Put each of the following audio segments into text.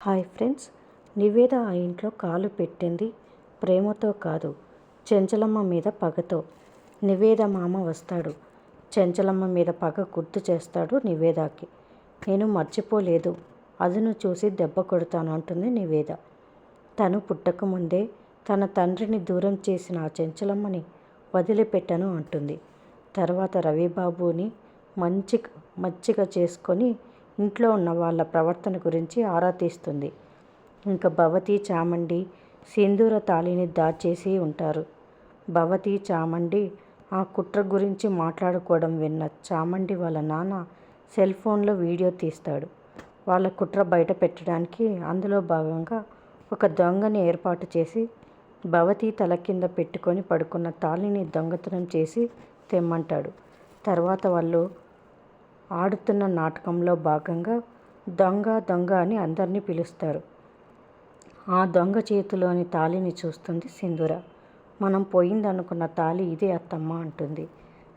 Hi friends Niveda ఆ ఇంట్లో కాలు పెట్టింది. ప్రేమతో కాదు చెంచలమ్మ మీద పగతో. నివేద మామ వస్తాడు. చెంచలమ్మ మీద పగ గుర్తు చేస్తాడు నివేదాకి. నేను మర్చిపోలేదు. అదును చూసి దెబ్బ కొడతాను అంటుంది నివేద. తను పుట్టకముందే తన తండ్రిని దూరం చేసిన ఆ చెంచలమ్మని వదిలిపెట్టను అంటుంది. తర్వాత రవిబాబుని మంచి మచ్చిక చేసుకొని ఇంట్లో ఉన్న వాళ్ళ ప్రవర్తన గురించి ఆరా తీస్తుంది. ఇంకా భవతి చామండి సింధూర తాళిని దాచేసి ఉంటారు. భవతి చామండి ఆ కుట్ర గురించి మాట్లాడుకోవడం విన్న చామండి వాళ్ళ నాన్న సెల్ ఫోన్లో వీడియో తీస్తాడు. వాళ్ళ కుట్ర బయట పెట్టడానికి అందులో భాగంగా ఒక దొంగని ఏర్పాటు చేసి భవతి తల కింద పెట్టుకొని పడుకున్న తాళిని దొంగతనం చేసి తెమ్మంటాడు. తర్వాత వాళ్ళు ఆడుతున్న నాటకంలో భాగంగా దొంగ దొంగ అని అందరినీ పిలుస్తారు. ఆ దొంగ చేతిలోని తాళిని చూస్తుంది సింధూర. మనం పోయిందనుకున్న తాళి ఇదే అత్తమ్మ అంటుంది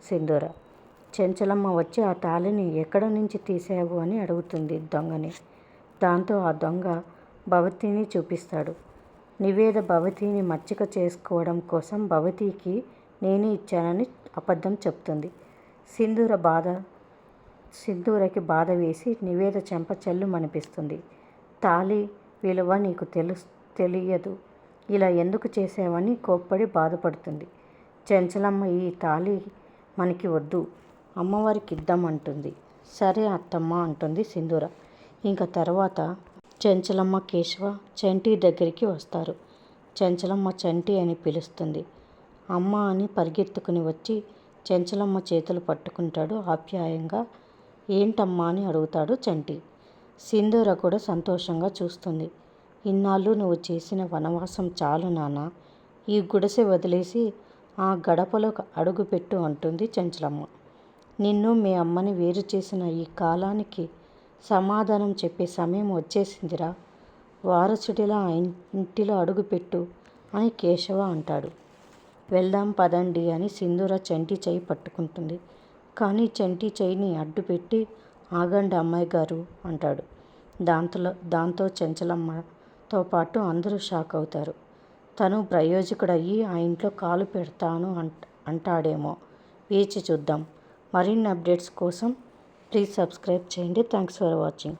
సింధూర. చెంచలమ్మ వచ్చి ఆ తాళిని ఎక్కడ నుంచి తీసావు అని అడుగుతుంది దొంగని. దాంతో ఆ దొంగ భవతిని చూపిస్తాడు. నివేద భవతిని మచ్చిక చేసుకోవడం కోసం భవతికి నేనే ఇచ్చానని అబద్ధం చెప్తుంది. సింధూర బాధ సింధూరకి బాధ వేసి నివేద చెంప చెల్లుమనిపిస్తుంది. తాళి విలువ నీకు తెలు తెలియదు. ఇలా ఎందుకు చేసావని కోప్పడి బాధపడుతుంది. చెంచలమ్మ ఈ తాళి మనకి వద్దు. అమ్మవారికి ఇద్దామంటుంది. సరే అత్తమ్మ అంటుంది సింధూర. ఇంకా తర్వాత చెంచలమ్మ కేశవ చంటి దగ్గరికి వస్తారు. చెంచలమ్మ చంటి అని పిలుస్తుంది. అమ్మ అని పరిగెత్తుకుని వచ్చి చెంచలమ్మ చేతులు పట్టుకుంటాడు ఆప్యాయంగా ఏంటమ్మా అని అడుగుతాడు చంటి. సింధూర కూడా సంతోషంగా చూస్తుంది. ఇన్నాళ్ళు నువ్వు చేసిన వనవాసం చాలు నాన్న. ఈ గుడిసె వదిలేసి ఆ గడపలో అడుగుపెట్టు అంటుంది చెంచలమ్మ. నిన్ను మీ అమ్మని వేరు చేసిన ఈ కాలానికి సమాధానం చెప్పే సమయం వచ్చేసిందిరా. వారసుడిలా ఆ ఇంటిలో అడుగుపెట్టు అని కేశవ అంటాడు. వెళ్దాం పదండి అని సింధూర చంటి చేయి పట్టుకుంటుంది. కానీ చంటి చేయిని అడ్డుపెట్టి ఆగండి అమ్మాయి గారు అంటాడు. దాంతో దాంతో చెంచలమ్మతో పాటు అందరూ షాక్ అవుతారు. తను ప్రయోజకుడయ్యి ఆ ఇంట్లో కాలు పెడతాను అంట అంటాడేమో. వేచి చూద్దాం. మరిన్ని అప్డేట్స్ కోసం ప్లీజ్ సబ్స్క్రైబ్ చేయండి. Thanks for watching.